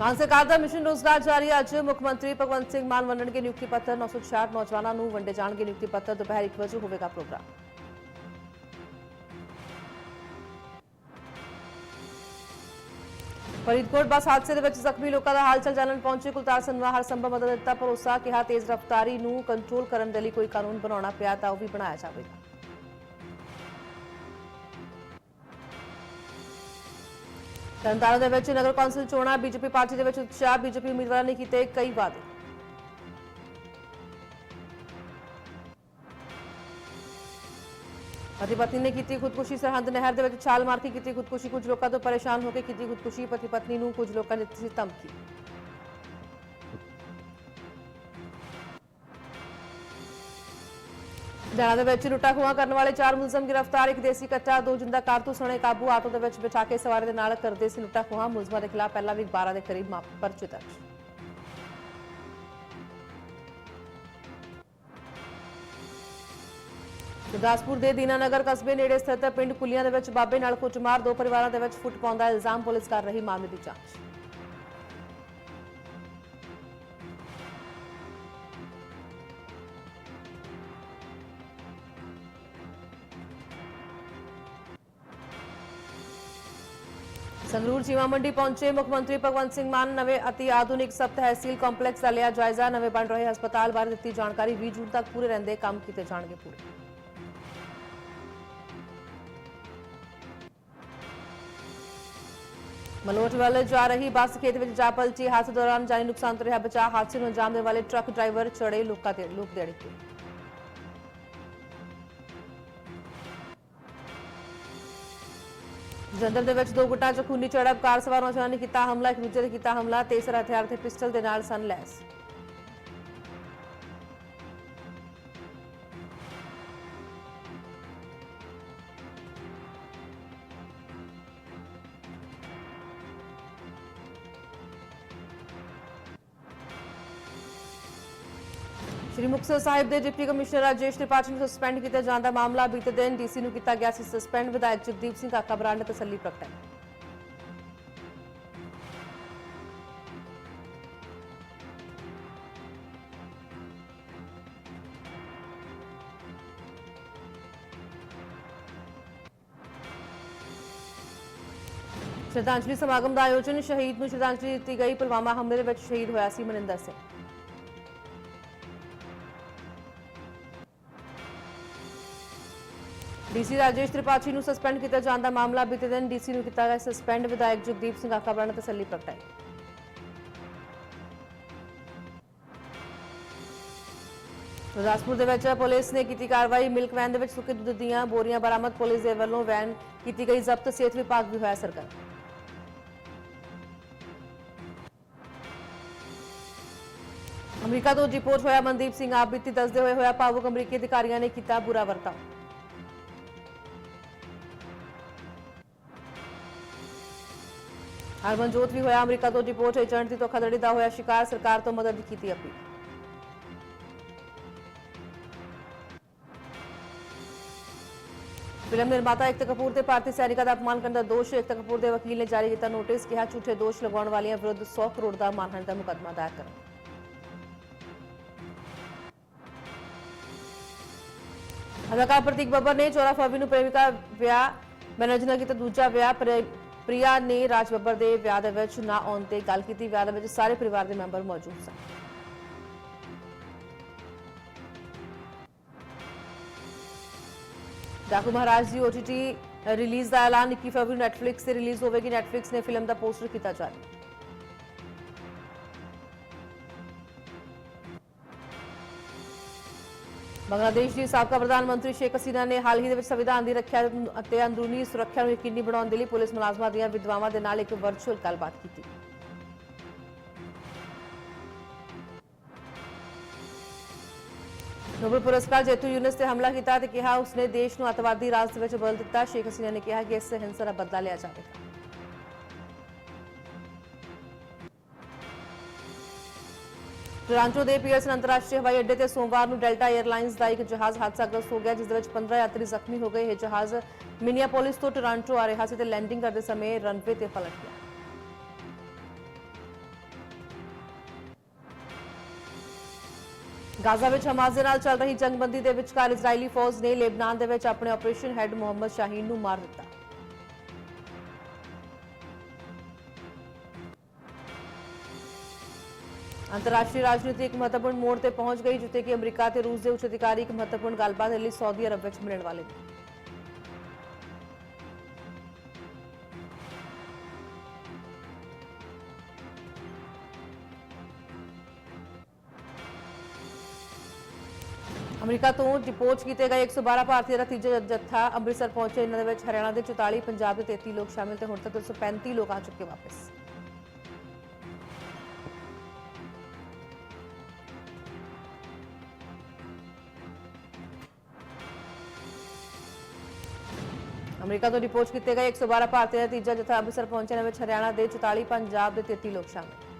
ਮਾਨ ਸਰਕਾਰ ਦਾ ਮਿਸ਼ਨ ਰੋਜ਼ਗਾਰ ਜਾਰੀ। ਅੱਜ ਮੁੱਖ ਮੰਤਰੀ ਭਗਵੰਤ ਸਿੰਘ ਮਾਨ ਵੰਡਣਗੇ ਨਿਯੁਕਤੀ ਪੱਤਰ। 966 ਨੌਜਵਾਨਾਂ ਨੂੰ ਵੰਡੇ ਜਾਣਗੇ ਨਿਯੁਕਤੀ ਪੱਤਰ। ਦੁਪਹਿਰ 1 ਵਜੇ ਹੋਵੇਗਾ ਪ੍ਰੋਗਰਾਮ। ਫਰੀਦਕੋਟ ਬੱਸ ਹਾਦਸੇ ਦੇ ਵਿੱਚ ਜ਼ਖਮੀ ਲੋਕਾਂ ਦਾ ਹਾਲਚਲ ਜਾਣਨ ਪਹੁੰਚੇ ਕੁਲਤਾਰ ਸੰਧਵਾ ਹਰ ਸੰਭਵ ਮਦਦ ਦਿੱਤਾ। ਭਰੋਸਾ ਕਿਹਾ, ਤੇਜ਼ ਰਫ਼ਤਾਰੀ ਨੂੰ ਕੰਟਰੋਲ ਕਰਨ ਦੇ ਲਈ ਕੋਈ ਕਾਨੂੰਨ ਬਣਾਉਣਾ ਪਿਆ ਤਾਂ ਉਹ ਵੀ ਬਣਾਇਆ ਜਾਵੇਗਾ। ਤਰਨਤਾਰਨ ਦੇ ਵਿੱਚ ਨਗਰ ਕੌਂਸਲ ਚੋਣਾਂ, ਬੀਜੇਪੀ ਪਾਰਟੀ ਦੇ ਵਿੱਚ ਉਤਸ਼ਾਹ, ਬੀਜੇਪੀ ਉਮੀਦਵਾਰਾਂ ਨੇ ਕੀਤੇ ਕਈ ਵਾਅਦੇ। ਪਤੀ ਪਤਨੀ ਨੇ ਕੀਤੀ ਖੁਦਕੁਸ਼ੀ, ਸਰਹੰਦ ਨਹਿਰ ਦੇ ਵਿੱਚ ਛਾਲ ਮਾਰ ਕੇ ਕੀਤੀ ਖੁਦਕੁਸ਼ੀ, ਕੁਝ ਲੋਕਾਂ ਤੋਂ ਪਰੇਸ਼ਾਨ ਹੋ ਕੇ ਕੀਤੀ ਖੁਦਕੁਸ਼ੀ ਪਤੀ ਪਤਨੀ ਨੂੰ ਕੁਝ ਲੋਕਾਂ ਨੇ ਦਿੱਤੀ ਸੀ ਧਮਕੀ। ਲੁਧਿਆਣਾ ਦੇ ਵਿੱਚ ਲੁੱਟਾ ਖੋਹਾਂ ਕਰਨ ਵਾਲੇ ਚਾਰ ਮੁਲਜ਼ਮ ਗ੍ਰਿਫਤਾਰ, ਇੱਕ ਦੇਸੀ ਕੱਟਾ ਦੋ ਜਿੰਦਾ ਕਾਰਤੂਸ ਸਣੇ ਕਾਬੂ ਆਟੋ ਦੇ ਵਿੱਚ ਬਿਠਾ ਕੇ ਸਵਾਰੀ ਦੇ ਨਾਲ ਕਰਦੇ ਸੀ ਲੁੱਟਾ ਖੋਹਾਂ। ਮੁਲਜ਼ਮਾਂ ਦੇ ਖਿਲਾਫ ਪਹਿਲਾਂ ਵੀ 12 ਦੇ ਕਰੀਬ ਮਾਪ ਪਰਚੇ ਦਰਜ। ਗੁਰਦਾਸਪੁਰ ਦੇ ਦੀਨਾਨਗਰ ਕਸਬੇ ਨੇੜੇ ਸਥਿਤ ਪਿੰਡ ਕੁਲੀਆਂ ਦੇ ਵਿੱਚ ਬਾਬੇ ਨਾਲ ਕੁੱਟਮਾਰ, ਦੋ ਪਰਿਵਾਰਾਂ ਦੇ ਵਿੱਚ ਫੁੱਟ ਪਾਉਣ ਦਾ ਇਲਜ਼ਾਮ ਪੁਲਿਸ ਕਰ ਰਹੀ ਮਾਮਲੇ ਦੀ ਜਾਂਚ। ਸੰਗਰੂਰ ਜੀਵਾ ਮੰਡੀ ਪਹੁੰਚੇ ਮੁੱਖ ਮੰਤਰੀ ਭਗਵੰਤ ਸਿੰਘ ਮਾਨ ਨਵੇਂ ਅਤੀ ਆਧੁਨਿਕ ਸਬ ਤਹਿਸੀਲ ਕੰਪਲੈਕਸ ਦਾ ਲਿਆ ਜਾਇਜ਼ਾ। ਨਵੇਂ ਬਣ ਰਹੇ ਹਸਪਤਾਲ ਬਾਰੇ ਦਿੱਤੀ ਜਾਣਕਾਰੀ। 20 ਜੂਨ ਤੱਕ ਪੂਰੇ ਰਹਿੰਦੇ ਕੰਮ ਕੀਤੇ ਜਾਣਗੇ ਪੂਰੇ। ਮਲੋਟ ਵੱਲ ਜਾ ਰਹੀ ਬੱਸ ਖੇਤ ਵਿੱਚ ਜਾ ਪਲਟੀ। ਹਾਦਸੇ ਦੌਰਾਨ ਜਾਨੀ ਨੁਕਸਾਨ ਤੋਂ ਰਿਹਾ ਬਚਾ ਹਾਦਸੇ ਨੂੰ ਅੰਜਾਮ ਦੇਣ ਵਾਲੇ ਟਰੱਕ ਡਰਾਈਵਰ ਚੜੇ ਲੋਕਾਂ ਤੇ ਲੋਕ ਦੇ ਅੜਿੱਕੇ ਦੇ ਵਿੱਚ ਦੋ ਗੁੱਟਾਂ 'ਚ ਖੂਨੀ ਝੜਪ ਕਾਰ ਸਵਾਰ ਨੌਜਵਾਨ ਨੇ ਕੀਤਾ ਹਮਲਾ, ਇੱਕ ਦੂਜੇ ਤੇ ਕੀਤਾ ਹਮਲਾ ਤੇਜ਼ਰ ਹਥਿਆਰ ਤੇ ਪਿਸਟਲ ਦੇ ਨਾਲ ਸਨ ਸ਼੍ਰੀ ਮੁਕਤਸਰ ਸਾਹਿਬ ਦੇ ਡਿਪਟੀ ਕਮਿਸ਼ਨਰ ਰਾਜੇਸ਼ ਤ੍ਰਿਪਾਠੀ ਨੂੰ ਸਸਪੈਂਡ ਕੀਤਾ ਜਾਣ ਦਾ ਮਾਮਲਾ ਬੀਤੇ ਦਿਨ ਡੀਸੀ ਨੂੰ ਕੀਤਾ ਗਿਆ ਸੀ ਸਸਪੈਂਡ ਵਿਧਾਇਕ ਜਗਦੀਪ ਸਿੰਘ ਕਾਕਾ ਬਰਾੜ ਨੇ ਤਸੱਲੀ ਪ੍ਰਗਟਾਈ। ਸ਼ਰਧਾਂਜਲੀ ਸਮਾਗਮ ਦਾ ਆਯੋਜਨ ਸ਼ਹੀਦ ਨੂੰ ਸ਼ਰਧਾਂਜਲੀ ਦਿੱਤੀ ਗਈ। ਪੁਲਵਾਮਾ ਹਮਲੇ ਦੇ ਵਿੱਚ ਸ਼ਹੀਦ ਹੋਇਆ ਸੀ ਮਨਿੰਦਰ ਸਿੰਘ। ਡੀਸੀ ਰਾਜੇਸ਼ ਤ੍ਰਿਪਾਠੀ ਨੂੰ ਸਸਪੈਂਡ ਕੀਤਾ ਜਾਣ ਦਾ ਮਾਮਲਾ ਬੀਤੇ ਦਿਨ ਡੀਸੀ ਨੂੰ ਕੀਤਾ ਗਿਆ ਸਸਪੈਂਡ ਵਿਧਾਇਕ ਜਗਦੀਪ ਸਿੰਘ ਆਕਾਬਰਾ ਨੇ ਤਸੱਲੀ ਪ੍ਰਗਟਾਈ। ਗੁਰਦਾਸਪੁਰ ਦੇ ਵਿੱਚ ਪੁਲਿਸ ਨੇ ਕੀਤੀ ਕਾਰਵਾਈ। ਮਿਲਕ ਵੈਨ ਦੇ ਵਿੱਚ ਸੁੱਕੇ ਦੁੱਧ ਦੀਆਂ ਬੋਰੀਆਂ ਬਰਾਮਦ। ਪੁਲਿਸ ਦੇ ਵੱਲੋਂ ਵੈਨ ਕੀਤੀ ਗਈ ਜ਼ਬਤ। ਸਿਹਤ ਵਿਭਾਗ ਵੀ ਹੋਇਆ ਸਰਕਾਰ ਅਮਰੀਕਾ ਤੋਂ ਰਿਪੋਰਟ ਹੋਇਆ ਮਨਦੀਪ ਸਿੰਘ। ਆਪ ਬੀਤੀ ਦੱਸਦੇ ਹੋਏ ਹੋਇਆ ਭਾਵੁਕ ਅਮਰੀਕੀ ਅਧਿਕਾਰੀਆਂ ਨੇ ਕੀਤਾ ਬੁਰਾ ਵਰਤਾਓ। ਹਰਮਨਜੋਤ ਵੀ ਹੋਇਆ, ਅਮਰੀਕਾ ਤੋਂ ਰਿਪੋਰਟ ਏਜੰਟ ਦੀ ਧੋਖਾਧੜੀ ਦਾ ਹੋਇਆ ਸ਼ਿਕਾਰ, ਸਰਕਾਰ ਤੋਂ ਮਦਦ ਦੀ ਕੀਤੀ ਅਪੀਲ। ਫਿਲਮ ਨਿਰਮਾਤਾ ਇਕਤਾ ਕਪੂਰ ਤੇ ਭਾਰਤੀ ਸੈਨਿਕਾਂ ਦਾ ਅਪਮਾਨ ਕਰਨ ਦਾ ਦੋਸ਼ ਇਕਤਾ ਕਪੂਰ ਦੇ ਵਕੀਲ ਨੇ ਜਾਰੀ ਕੀਤਾ ਨੋਟਿਸ, ਕਿਹਾ ਝੂਠੇ ਦੋਸ਼ ਲਗਾਉਣ ਵਾਲਿਆਂ ਵਿਰੁੱਧ 100 ਕਰੋੜ ਦਾ ਮਾਨਹਾਨੀ ਦਾ ਮੁਕੱਦਮਾ ਦਾਇਰ ਕਰੋ ਅਦਾਕਾਰ ਪ੍ਰਤੀਕ ਬੱਬਰ ਨੇ 14 ਫਰਵਰੀ ਨੂੰ ਪ੍ਰੇਮਿਕਾ ਵਿਆਹ ਮੈਨੇਜ ਨਾਲ ਕੀਤਾ ਦੂਜਾ ਵਿਆਹ ਪ੍ਰਿਆ ਨੇ ਰਾਜ ਬੱਬਰ ਦੇ ਵਿਆਹ ਦੇ ਵਿੱਚ ਨਾ ਆਉਣ ਤੇ ਗੱਲ ਕੀਤੀ। ਵਿਆਹ ਦੇ ਵਿੱਚ ਸਾਰੇ ਪਰਿਵਾਰ ਦੇ ਮੈਂਬਰ ਮੌਜੂਦ ਸਨ। ਡਾਕੂ ਮਹਾਰਾਜ ਦੀ OTT ਰਿਲੀਜ਼ ਦਾ ਐਲਾਨ 21 ਫਰਵਰੀ ਨੂੰ Netflix ਤੇ ਰਿਲੀਜ਼ ਹੋਵੇਗੀ। ਨੈਟਫਲਿਕਸ ਨੇ ਫਿਲਮ ਦਾ ਪੋਸਟਰ ਕੀਤਾ ਜਾਰੀ। ਬੰਗਲਾਦੇਸ਼ ਦੀ ਸਾਬਕਾ ਪ੍ਰਧਾਨ ਮੰਤਰੀ ਸ਼ੇਖ ਹਸੀਨਾ ਨੇ ਹਾਲ ਹੀ ਦੇ ਵਿੱਚ ਸੰਵਿਧਾਨ ਦੀ ਰੱਖਿਆ ਅਤੇ ਅੰਦਰੂਨੀ ਸੁਰੱਖਿਆ ਨੂੰ ਯਕੀਨੀ ਬਣਾਉਣ ਦੇ ਲਈ ਪੁਲਿਸ ਮੁਲਾਜ਼ਮਾਂ ਦੀਆਂ ਵਿਧਵਾਵਾਂ ਦੇ ਨਾਲ ਇੱਕ ਵਰਚੁਅਲ ਗੱਲਬਾਤ ਕੀਤੀ। ਨੋਬਲ ਪੁਰਸਕਾਰ ਜੇਤੂ ਯੂਨਸ ਤੇ ਹਮਲਾ ਕੀਤਾ ਤੇ ਕਿਹਾ ਉਸਨੇ ਦੇਸ਼ ਨੂੰ ਅਤਵਾਦੀ ਰਾਜ ਦੇ ਵਿੱਚ ਬਦਲ ਦਿੱਤਾ। ਸ਼ੇਖ ਹਸੀਨਾ ਨੇ ਕਿਹਾ ਕਿ ਇਸ ਹਿੰਸਾ ਦਾ ਬਦਲਾ ਲਿਆ ਜਾਵੇਗਾ। ਟੋਰਾਂਟੋ ਦੇ ਪੀਅਰਸਨ ਅੰਤਰਰਾਸ਼ਟਰੀ ਹਵਾਈ ਅੱਡੇ ਤੇ ਸੋਮਵਾਰ ਨੂੰ ਡੈਲਟਾ 에ਅਰਲਾਈਨਸ ਦਾ ਇੱਕ ਜਹਾਜ਼ ਹਾਦਸਾਗ੍ਰਸਤ ਹੋ ਗਿਆ, ਜਿਸ ਦੇ ਵਿੱਚ 15 ਯਾਤਰੀ ਜ਼ਖਮੀ ਹੋ ਗਏ। ਇਹ ਜਹਾਜ਼ ਮਿਨੀਆਪੋਲਿਸ ਤੋਂ ਟੋਰਾਂਟੋ ਆ ਰਿਹਾ ਸੀ ਤੇ ਲੈਂਡਿੰਗ ਕਰਦੇ ਸਮੇਂ ਰਨਵੇ ਤੇ ਫਲਟ ਗਿਆ। ਗਾਜ਼ਾ ਵਿੱਚ ਹਮਾਸ ਦੇ ਨਾਲ ਚੱਲ ਰਹੀ ਜੰਗਬੰਦੀ ਦੇ ਵਿਚਕਾਰ ਇਜ਼ਰਾਈਲੀ ਫੌਜ ਨੇ ਲੇਬਨਾਨ ਦੇ ਵਿੱਚ ਆਪਣੇ ਆਪਰੇਸ਼ਨ ਹੈੱਡ ਮੁਹੰਮਦ ਸ਼ਾਹੀਨ ਨੂੰ ਮਾਰ ਦਿੱਤਾ। ਅੰਤਰਰਾਸ਼ਟਰੀ ਰਾਜਨੀਤੀ ਇੱਕ ਮਹੱਤਵਪੂਰਨ ਮੋੜ ਤੇ ਪਹੁੰਚ ਗਈ, ਜਿੱਥੇ ਕਿ ਅਮਰੀਕਾ ਤੇ ਰੂਸ ਦੇ ਉੱਚ ਅਧਿਕਾਰੀ ਇੱਕ ਮਹੱਤਵਪੂਰਨ ਗੱਲਬਾਤ ਲਈ ਸਾਊਦੀ ਅਰਬ ਵਿੱਚ ਮਿਲਣ ਵਾਲੇ ਨੇ। ਅਮਰੀਕਾ ਤੋਂ ਡਿਪੋਰਟ ਕੀਤੇ ਗਏ 112 ਭਾਰਤੀਆਂ ਦਾ ਤੀਜਾ ਜੱਥਾ ਅੰਮ੍ਰਿਤਸਰ ਪਹੁੰਚੇ ਇਹਨਾਂ ਦੇ ਵਿੱਚ ਹਰਿਆਣਾ ਦੇ 44 ਪੰਜਾਬ ਦੇ 33 ਲੋਕ ਸ਼ਾਮਿਲ ਤੇ ਹੁਣ ਤੱਕ 135 ਲੋਕ ਆ ਚੁੱਕੇ ਵਾਪਸ। ਅਮਰੀਕਾ ਤੋਂ ਰਿਪੋਰਟ ਕੀਤੇ ਗਏ 112 ਭਾਰਤੀਆਂ ਦਾ ਤੀਜਾ ਜਥਾ ਅੰਮ੍ਰਿਤਸਰ ਪਹੁੰਚਣ ਵਿੱਚ ਹਰਿਆਣਾ ਦੇ 44 ਪੰਜਾਬ ਦੇ 33 ਲੋਕ ਸ਼ਾਮਿਲ।